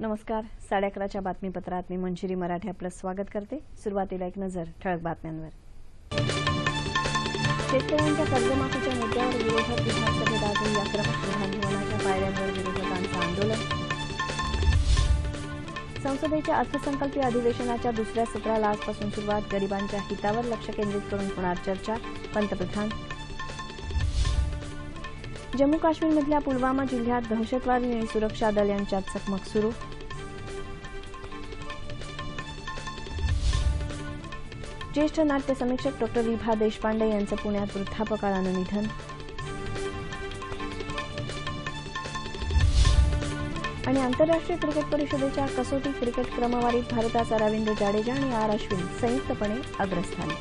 नमस्कार. साडे अकराच्या बातमीपत्रात मी मंजिरी मराठे आपलं स्वागत करते. सुरुवातीला एक नजर ठळक बातम्यांवर. शेतकऱ्यांच्या कर्जमाफीच्या मुद्द्यावर विरोधक विधानसभेत अजून आक्रमक विधानभवनाच्या पायऱ्यांवर विरोधकांचं आंदोलन? संसदेच्या अर्थसंकल्पीय अधिवेशनाच्या दुसऱ्या सत्राला आजपासून सुरुवात. गरिबांच्या हितावर लक्ष केंद्रित करून होणार चर्चा. पंतप्रधान जम्मू काश्मीरमधल्या पुलवामा जिल्ह्यात दहशतवादी आणि सुरक्षा दल यांच्यात चकमक सुरू. ज्येष्ठ नाट्य समीक्षक डॉक्टर विभा देशपांडे यांचं पुण्यात वृद्धापकाळानं निधन. आणि आंतरराष्ट्रीय क्रिकेट परिषदेच्या कसोटी क्रिकेट क्रमवारीत भारताचा रवींद्र जाडेजा आणि आर अश्विन संयुक्तपणे अग्रस्थानी.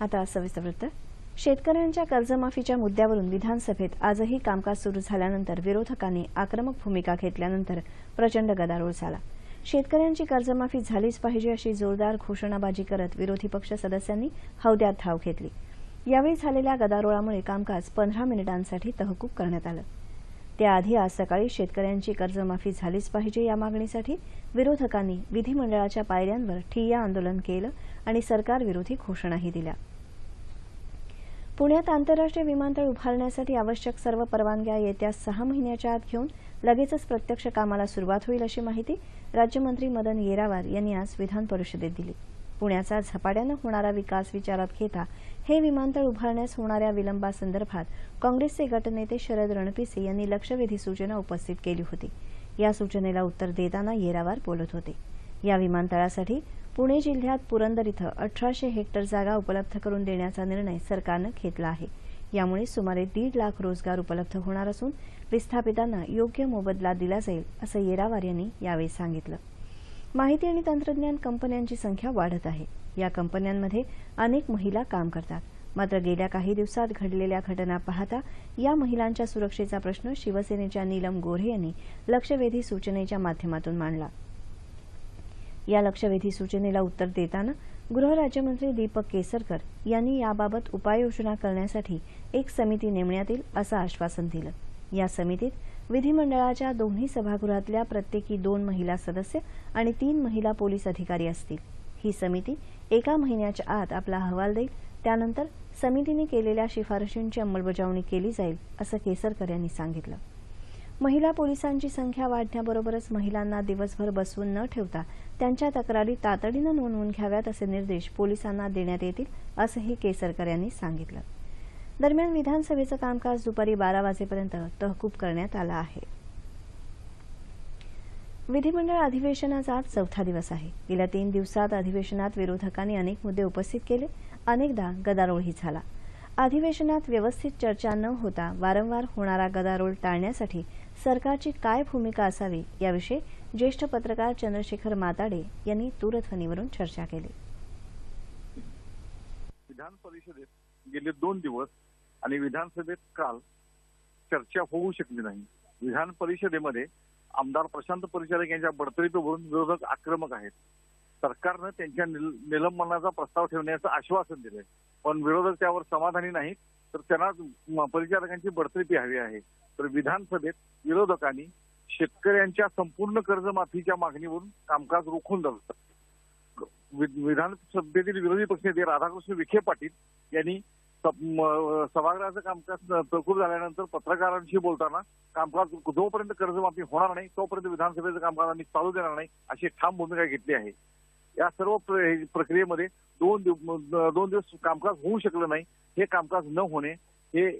आता सविस्तर वृत्त. शेतकऱ्यांच्या कर्जमाफीच्या मुद्द्यावरून विधानसभेत आजही कामकाज सुरू झाल्यानंतर विरोधकांनी आक्रमक भूमिका घेतल्यानंतर प्रचंड गदारोळ झाला. शेतकऱ्यांची कर्जमाफी झालीच पाहिजे अशी जोरदार घोषणाबाजी करत विरोधी पक्ष सदस्यांनी हौद्यात धाव घेतली. यावेळी झालेल्या गदारोळामुळे कामकाज पंधरा मिनिटांसाठी तहकूब करण्यात आलं. त्याआधी आज सकाळी शेतकऱ्यांची कर्जमाफी झालीच पाहिजे या मागणीसाठी विरोधकांनी विधिमंडळाच्या पायऱ्यांवर ठिय्या आंदोलन केलं आणि सरकारविरोधी घोषणाही दिल्या. पुण्यात आंतरराष्ट्रीय विमानतळ उभारण्यासाठी आवश्यक सर्व परवानग्या येत्या सहा महिन्याच्या आत घेऊन लगेचच प्रत्यक्ष कामाला सुरुवात होईल अशी माहिती राज्यमंत्री मदन येरावार यांनी आज विधान परिषदेत दिली. पुण्याचा झपाट्यानं होणारा विकास विचारात घेता हे विमानतळ उभारण्यास होणाऱ्या विलंबासंदर्भात काँग्रेसचे गटनेते शरद रणपिसे यांनी लक्षवेधी सूचना उपस्थित केली होती. या सूचनेला उत्तर देताना येरावार बोलत होते. या विमानतळासाठी पुणे जिल्ह्यात पुरंदर इथं अठराशे हेक्टर जागा उपलब्ध करून देण्याचा निर्णय सरकारनं घेतला आहे. यामुळे सुमारे दीड लाख रोजगार उपलब्ध होणार असून विस्थापितांना योग्य मोबदला दिला जाईल असं येरावार यांनी यावेळी सांगितलं. माहिती आणि तंत्रज्ञान कंपन्यांची संख्या वाढत आहे. या कंपन्यांमध्ये अनेक महिला काम करतात. मात्र गेल्या काही दिवसात घडलेल्या घटना पाहता या महिलांच्या सुरक्षेचा प्रश्न शिवसेनेच्या नीलम गोऱ्हे यांनी लक्षवेधी सूचनेच्या माध्यमातून मांडला. या लक्षवेधी सूचनेला उत्तर देताना गृहराज्यमंत्री दीपक केसरकर यांनी याबाबत उपाययोजना करण्यासाठी एक समिती नेमण्यात येईल असं आश्वासन दिलं. या समितीत विधिमंडळाच्या दोन्ही सभागृहातल्या प्रत्येकी दोन महिला सदस्य आणि तीन महिला पोलीस अधिकारी असतील. ही समिती एका महिन्याच्या आत आपला अहवाल देईल. त्यानंतर समितीने केलेल्या शिफारशींची अंमलबजावणी केली जाईल असं केसरकर यांनी सांगितलं. महिला पोलिसांची संख्या वाढण्याबरोबरच महिलांना दिवसभर बसवून न ठेवता त्यांच्या तक्रारी तातडीनं नोंदवून घ्याव्यात असे निर्देश पोलिसांना देण्यात येतील असंही केसरकर यांनी सांगितलं. दरम्यान विधानसभेचं कामकाज दुपारी बारा वाजेपर्यंत तहकूब करण्यात आलं आहे. विधिमंडळ अधिवेशनाचा आज चौथा दिवस आहे. गेल्या तीन दिवसात अधिवेशनात विरोधकांनी अनेक मुद्दे उपस्थित केले अनेकदा गदारोळही झाला. अधिवेशनात व्यवस्थित चर्चा न होता वारंवार होणारा गदारोळ टाळण्यासाठी सरकारची काय भूमिका असावी याविषयी ज्येष्ठ पत्रकार चंद्रशेखर माताडे यांनी दूरध्वनीवरून चर्चा केली. विधान परिषदेत गेले दोन दिवस आणि विधानसभेत काल चर्चा होऊ शकली नाही. विधान परिषदेमध्ये आमदार प्रशांत परिचारक यांच्या बडतर्फीवरून विरोधक आक्रमक आहेत. सरकारनं त्यांच्या निलंबनाचा प्रस्ताव ठेवण्याचं आश्वासन दिलंय. पण विरोधक त्यावर समाधानी नाहीत. तर त्यांना परिचारकांची बडतर्फी हवी आहे. तर विधानसभेत विरोधकांनी शेतकऱ्यांच्या संपूर्ण कर्जमाफीच्या मागणीवरून कामकाज रोखून धरलं. विधानसभेतील विरोधी पक्षनेते राधाकृष्ण विखे पाटील यांनी सभागृहाचं कामकाज तहकूब झाल्यानंतर पत्रकारांशी बोलताना कामकाज जोपर्यंत कर्जमाफी होणार नाही तोपर्यंत विधानसभेचं कामकाज आम्ही चालू देणार नाही अशी ठाम भूमिका घेतली आहे. या सर्व प्र- प्रक्रियेमध्ये दोन दिव- दोन दिवस कामकाज होऊ शकलं नाही. हे कामकाज न होणे हे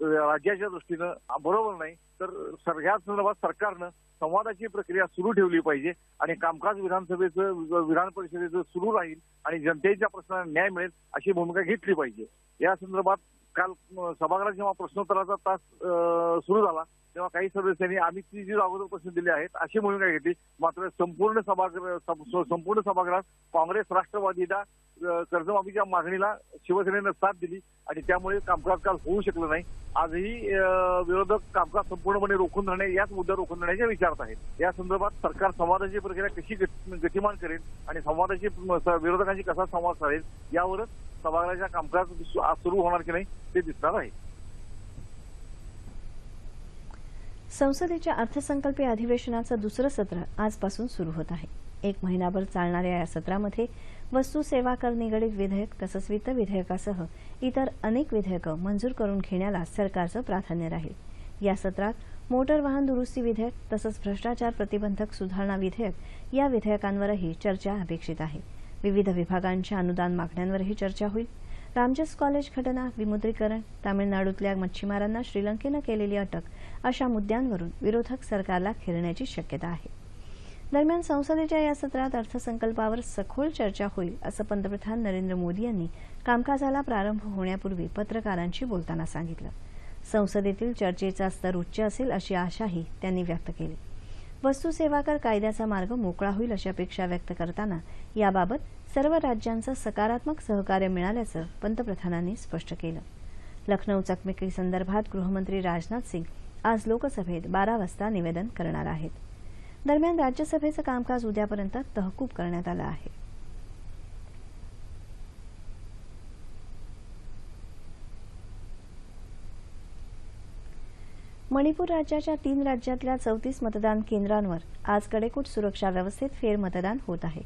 राज्याच्या दृष्टीनं बरोबर नाही. तर सर- संदर्भात सरकारनं संवादाची प्रक्रिया सुरू ठेवली पाहिजे आणि कामकाज विधानसभेचं विधान परिषदेचं सुरू राहील आणि जनतेच्या प्रश्नांना न्याय मिळेल अशी भूमिका घेतली पाहिजे. या संदर्भात काल सभागृहात जेव्हा प्रश्नोत्तराचा तास सुरू झाला तेव्हा काही सदस्यांनी आम्ही ती जी अगोदर प्रश्न दिले आहेत अशी भूमिका घेतली. मात्र संपूर्ण सभागृह संपूर्ण सभागृहात काँग्रेस राष्ट्रवादीला कर्जमाफीच्या मागणीला शिवसेनेनं साथ दिली आणि त्यामुळे कामकाज काल होऊ शकलं नाही. आजही विरोधक कामकाज संपूर्णपणे रोखून धरणे याच मुद्द्यावर रोखून धरण्याच्या विचारत आहेत. या संदर्भात सरकार संवादाची प्रक्रिया कशी गतिमान करेल आणि संवादाची विरोधकांशी कसा संवाद साधेल यावरच सभागृहाच्या कामकाज आज सुरू होणार की नाही ते दिसणार आहे. संसदेच्या अर्थसंकल्पीय अधिवेशनाचं दुसरं सत्र आजपासून सुरू होत आहे. एक महिनाभर चालणाऱ्या या सत्रामध्ये वस्तू सेवा कर निगडीत विधेयक तसंच वित्त विधेयकासह इतर अनेक विधेयकं मंजूर करून घेण्याला सरकारचं प्राधान्य राहील. या सत्रात मोटर वाहन दुरुस्ती विधेयक तसंच भ्रष्टाचार प्रतिबंधक सुधारणा विधेयक या विधेयकांवरही चर्चा अपेक्षित आहे. विविध विभागांच्या अनुदान मागण्यांवरही चर्चा होईल. रामजस कॉलेज घटना विमुद्रीकरण तामिळनाडूतल्या मच्छीमारांना श्रीलंकेनं केलेली अटक अशा मुद्द्यांवरून विरोधक सरकारला खेळण्याची शक्यता आहे. दरम्यान संसदेच्या या सत्रात अर्थसंकल्पावर सखोल चर्चा होईल असं पंतप्रधान नरेंद्र मोदी यांनी कामकाजाला प्रारंभ होण्यापूर्वी पत्रकारांशी बोलताना सांगितलं. संसदेतील चर्चेचा स्तर उच्च असेल अशी आशाही त्यांनी व्यक्त केली. वस्तू सेवा कर कायद्याचा मार्ग मोकळा होईल अशी अपेक्षा व्यक्त करताना याबाबत सर्व राज्यांचं सकारात्मक सहकार्य मिळाल्याचं पंतप्रधानांनी स्पष्ट केलं. लखनौ चकमकीसंदर्भात गृहमंत्री राजनाथ सिंग आज लोकसभेत बारा वाजता निवेदन करणार आहेत. दरम्यान राज्यसभेचं कामकाज उद्यापर्यंत तहकूब करण्यात आलं आहे. मणिपूर राज्याच्या तीन राज्यातल्या चौतीस मतदान केंद्रांवर आज कडेकोट सुरक्षा व्यवस्थेत फेरमतदान होत आहे.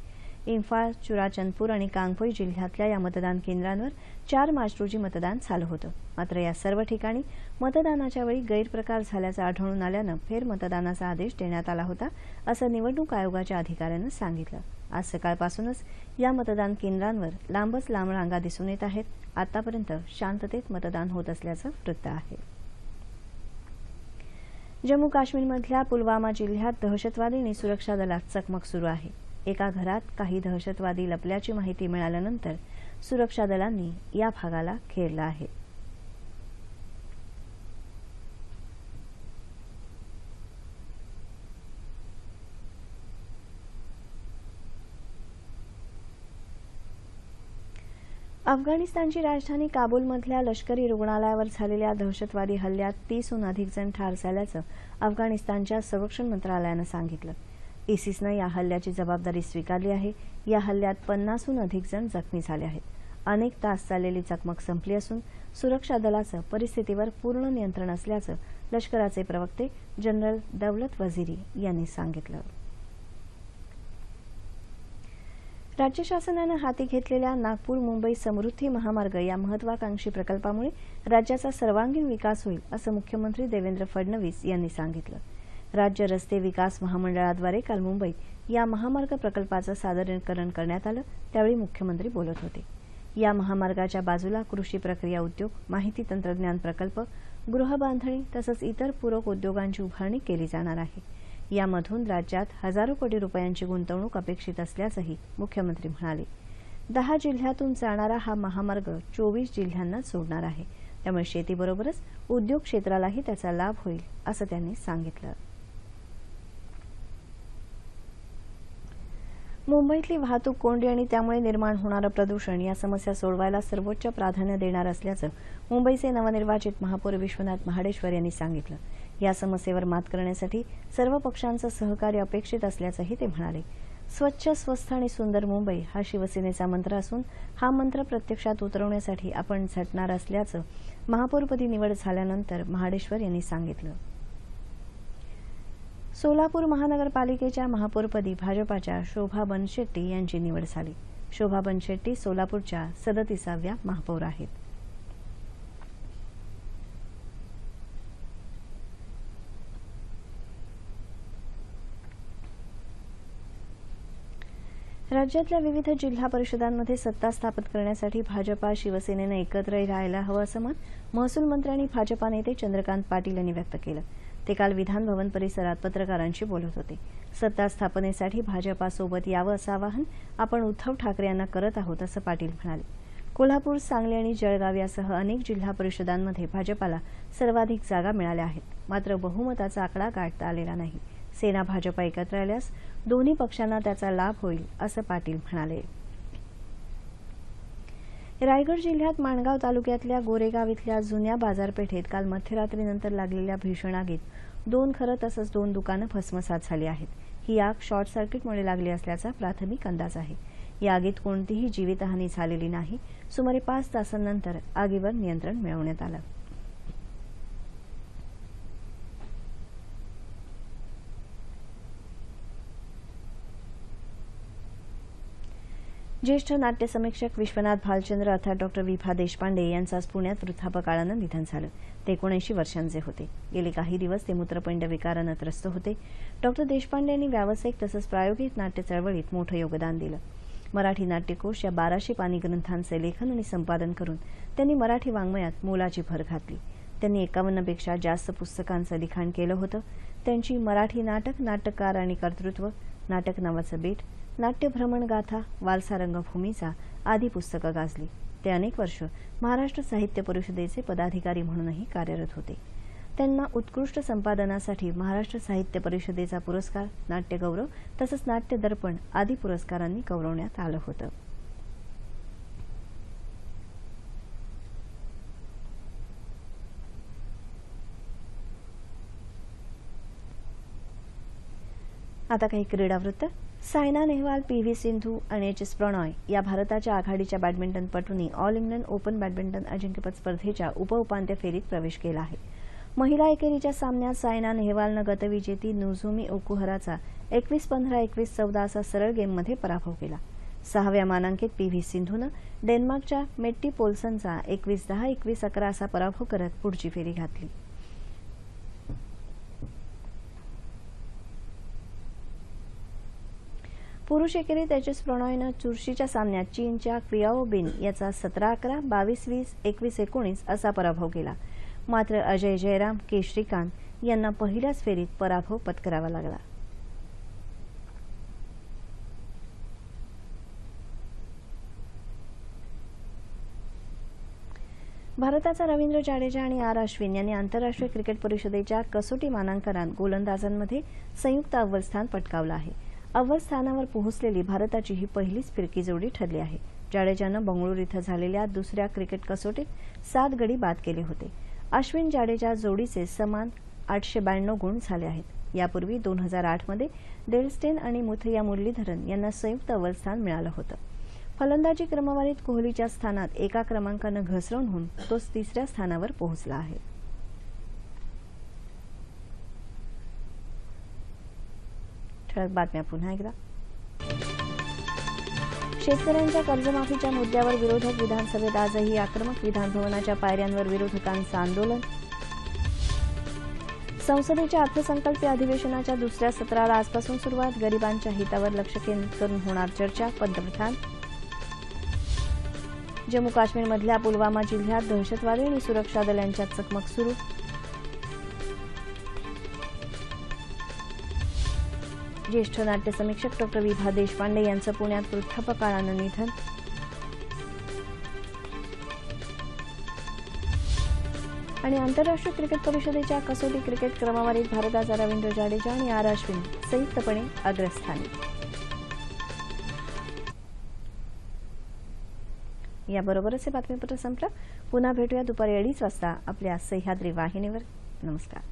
इम्फाळ चुराचंदपूर आणि कांगपोई जिल्ह्यातल्या या मतदान केंद्रांवर चार मार्च रोजी मतदान झालं होतं. मात्र या सर्व ठिकाणी मतदानाच्या वेळी गैरप्रकार झाल्याचं आढळून आल्यानं फेरमतदानाचा आदेश देण्यात आला होता असं निवडणूक आयोगाच्या अधिकाऱ्यानं सांगितलं. आज सकाळपासूनच या मतदान केंद्रांवर लांबच लांब रांगा दिसून येत आहेत. आतापर्यंत शांततेत मतदान होत असल्याचं वृत्त आहे. जम्मू काश्मीरमधल्या पुलवामा जिल्ह्यात दहशतवादी आणि सुरक्षा दलात चकमक सुरू आहे. एका घरात काही दहशतवादी लपल्याची माहिती मिळाल्यानंतर सुरक्षा दलांनी या भागाला घेरलं आहे. अफगाणिस्तानची राजधानी काबूलमधल्या लष्करी रुग्णालयावर झालेल्या दहशतवादी हल्ल्यात तीसहून अधिक जण ठार झाल्याचं अफगाणिस्तानच्या संरक्षण मंत्रालयानं सांगितलं. इसिसनं या हल्ल्याची जबाबदारी स्वीकारली आहे. या हल्ल्यात पन्नासहून अधिक जण जखमी झाले आहेत. अनेक तास चाललेली चकमक संपली असून सुरक्षा दलाचं परिस्थितीवर पूर्ण नियंत्रण असल्याचं लष्कराचे प्रवक्ते जनरल दौलत वझिरी यांनी सांगितलं. राज्य शासनानं हाती घेतलेल्या नागपूर मुंबई समृद्धी महामार्ग या महत्वाकांक्षी प्रकल्पामुळे राज्याचा सर्वांगीण विकास होईल असं मुख्यमंत्री देवेंद्र फडणवीस यांनी सांगितलं. राज्य रस्ते विकास महामंडळाद्वारे काल मुंबईत या महामार्ग प्रकल्पाचं सादरीकरण करण्यात आलं त्यावेळी मुख्यमंत्री बोलत होते. या महामार्गाच्या बाजूला कृषी प्रक्रिया उद्योग माहिती तंत्रज्ञान प्रकल्प गृहबांधणी तसंच इतर पूरक उद्योगांची उभारणी केली जाणार आहे. यामधून राज्यात हजारो कोटी रुपयांची गुंतवणूक अपेक्षित असल्याचंही मुख्यमंत्री म्हणाले. दहा जिल्ह्यातून जाणारा हा महामार्ग चोवीस जिल्ह्यांना जोडणार आहे. त्यामुळे शेतीबरोबरच उद्योग क्षेत्रालाही त्याचा लाभ होईल असं त्यांनी सांगितलं. मुंबईतली वाहतूक कोंडी आणि त्यामुळे निर्माण होणारं प्रदूषण या समस्या सोडवायला सर्वोच्च प्राधान्य देणार असल्याचं मुंबईचे नवनिर्वाचित महापौर विश्वनाथ महाडेश्वर यांनी सांगितलं. या समस्येवर मात करण्यासाठी सर्व पक्षांचं सहकार्य अपेक्षित असल्याचंही ते म्हणाले. स्वच्छ स्वस्थ आणि सुंदर मुंबई हा शिवसेनेचा मंत्र असून हा मंत्र प्रत्यक्षात उतरवण्यासाठी आपण झटणार असल्याचं महापौरपदी निवड झाल्यानंतर महाडेश्वर यांनी सांगितलं. सोलापूर महानगरपालिकेच्या महापौरपदी भाजपाच्या शोभा बनशेट्टी यांची निवड झाली. शोभा बनशेट्टी सोलापूरच्या सदतीसाव्या महापौर आहेत. राज्यातल्या विविध जिल्हा परिषदांमध्ये सत्ता स्थापित करण्यासाठी भाजपा शिवसेनेनं एकत्र राहायला हवं असं मत महसूल मंत्री आणि भाजपा नेते चंद्रकांत पाटील यांनी व्यक्त केलं. ते काल विधानभवन परिसरात पत्रकारांशी बोलत होते. सत्ता स्थापनेसाठी भाजपासोबत यावं असं आवाहन आपण उद्धव ठाकरे यांना करत आहोत असं पाटील म्हणाले. कोल्हापूर सांगली आणि जळगाव यासह अनेक जिल्हा परिषदांमध्ये भाजपाला सर्वाधिक जागा मिळाल्या आहेत. मात्र बहुमताचा आकडा गाठता आलेला नाही. सेना भाजप एकत्र आल्यास दोन्ही पक्षांना त्याचा लाभ होईल असं पाटील म्हणाले. रायगड जिल्ह्यात माणगाव तालुक्यातल्या गोरेगाव इथल्या जुन्या बाजारपेठेत काल मध्यरात्रीनंतर लागलेल्या भीषण आगीत दोन घरं तसंच दोन दुकानं भस्मसात झाली आहेत. ही आग शॉर्ट सर्किटमुळे लागली असल्याचा प्राथमिक अंदाज आहे. या आगीत कोणतीही जीवितहानी झालेली नाही. सुमारे पाच तासांनंतर आगीवर नियंत्रण मिळवण्यात आलं. ज्येष्ठ नाट्य समीक्षक विश्वनाथ भालचंद्र अर्थात डॉक्टर विभा देशपांडे यांचं आज पुण्यात वृद्धापकाळानं निधन झालं. ते एकोणऐंशी वर्षांचे होते. गेले काही दिवस ते मूत्रपिंड विकारानं त्रस्त होते. डॉक्टर देशपांडे यांनी व्यावसायिक तसंच प्रायोगिक नाट्य चळवळीत मोठं योगदान दिलं. मराठी नाट्यकोश या बाराशे पानी ग्रंथांचे लेखन आणि संपादन करून त्यांनी मराठी वाङ्मयात मोलाची भर घातली. त्यांनी एकावन्नपेक्षा जास्त पुस्तकांचं लिखाण केलं होतं. त्यांची मराठी नाटक नाटककार आणि कर्तृत्व नाटक नावाचं बेट नाट्यभ्रमण गाथा वालसा रंगभूमीचा आदी पुस्तकं गाजली. ते अनेक वर्ष महाराष्ट्र साहित्य परिषदेचे पदाधिकारी म्हणूनही कार्यरत होते. त्यांना उत्कृष्ट संपादनासाठी महाराष्ट्र साहित्य परिषदेचा पुरस्कार नाट्यगौरव तसंच नाट्य दर्पण आदी पुरस्कारांनी गौरवण्यात आलं होतं. आता काही क्रीडावृत्त. सायना नेहवाल पी व्ही सिंधू आणि एच एस प्रणॉय या भारताच्या आघाडीच्या बॅडमिंटनपटूंनी ऑल इंग्लंड ओपन बॅडमिंटन अजिंक्यपद स्पर्धेच्या उपउपांत्य फेरीत प्रवेश केला आहे. महिला एकेरीच्या सामन्यात सायना नेहवालनं गतविजेती नुझुमी ओकुहराचा एकवीस पंधरा एकवीस चौदा असा सरळ गेममध्ये पराभव केला. सहाव्या मानांकित पी व्ही सिंधूनं डेन्मार्कच्या मेट्टी पोल्सनचा एकवीस दहा एकवीस अकरा असा पराभव करत पुढची फेरी घातली. पुरुष एकेरीत एच एस प्रणॉयनं चुरशीच्या सामन्यात चीनच्या क्वियाओ बिन याचा सतरा अकरा बावीस वीस एकवीस एकोणीस असा पराभव केला. मात्र अजय जयराम के. श्रीकांत यांना पहिल्याच फेरीत पराभव पत्करावा लागला. भारताचा रवींद्र जाडेजा आणि आर अश्विन यांनी आंतरराष्ट्रीय क्रिकेट परिषदेच्या कसोटी मानांकनात गोलंदाजांमध्ये संयुक्त अव्वल स्थान पटकावलं आहे. अव्वल स्थानावर पोहोचलेली भारताची ही पहिलीच फिरकी जोडी ठरली आहे जाडेजानं बंगळुरू इथं झालेल्या दुसऱ्या क्रिकेट कसोटीत सात गडी बाद केले होते. अश्विन जाडेजा जोडीचे समान आठशे ब्याण्णव गुण झाले आहेत. यापूर्वी दोन हजार आठमध्ये डेलस्टेन आणि मुथैया मुरलीधरन यांना संयुक्त अव्वल स्थान मिळालं होतं. फलंदाजी क्रमवारीत कोहलीच्या स्थानात एका क्रमांकानं घसरवून होऊन तो तिसऱ्या स्थानावर पोहोचला आहे. ठळक बातम्या पुन्हा एकदा. शेतकऱ्यांच्या कर्जमाफीच्या मुद्द्यावर विरोधक विधानसभेत आजही आक्रमक विधानभवनाच्या पायऱ्यांवर विरोधकांचं आंदोलन. संसदेच्या अर्थसंकल्पीय अधिवेशनाच्या दुसऱ्या सत्राला आजपासून सुरुवात. गरिबांच्या हितावर लक्ष केंद्रित करून होणार चर्चा पंतप्रधान. जम्मू काश्मीरमधल्या पुलवामा जिल्ह्यात दहशतवादी आणि सुरक्षा दलांच्या चकमक सुरू. ज्येष्ठ नाट्य समीक्षक डॉक्टर विभा देशपांडे यांचं पुण्यात वृद्धापकाळानं निधन. आणि आंतरराष्ट्रीय क्रिकेट परिषदेच्या कसोटी क्रिकेट क्रमवारीत भारताचा रवींद्र जाडेजा आणि आर अश्विन संयुक्तपणे अग्रस्थानी. याबरोबरच हे बातमीपत्र संपलं. पुन्हा भेटूया दुपारी अडीच वाजता आपल्या सह्याद्री वाहिनीवर. नमस्कार.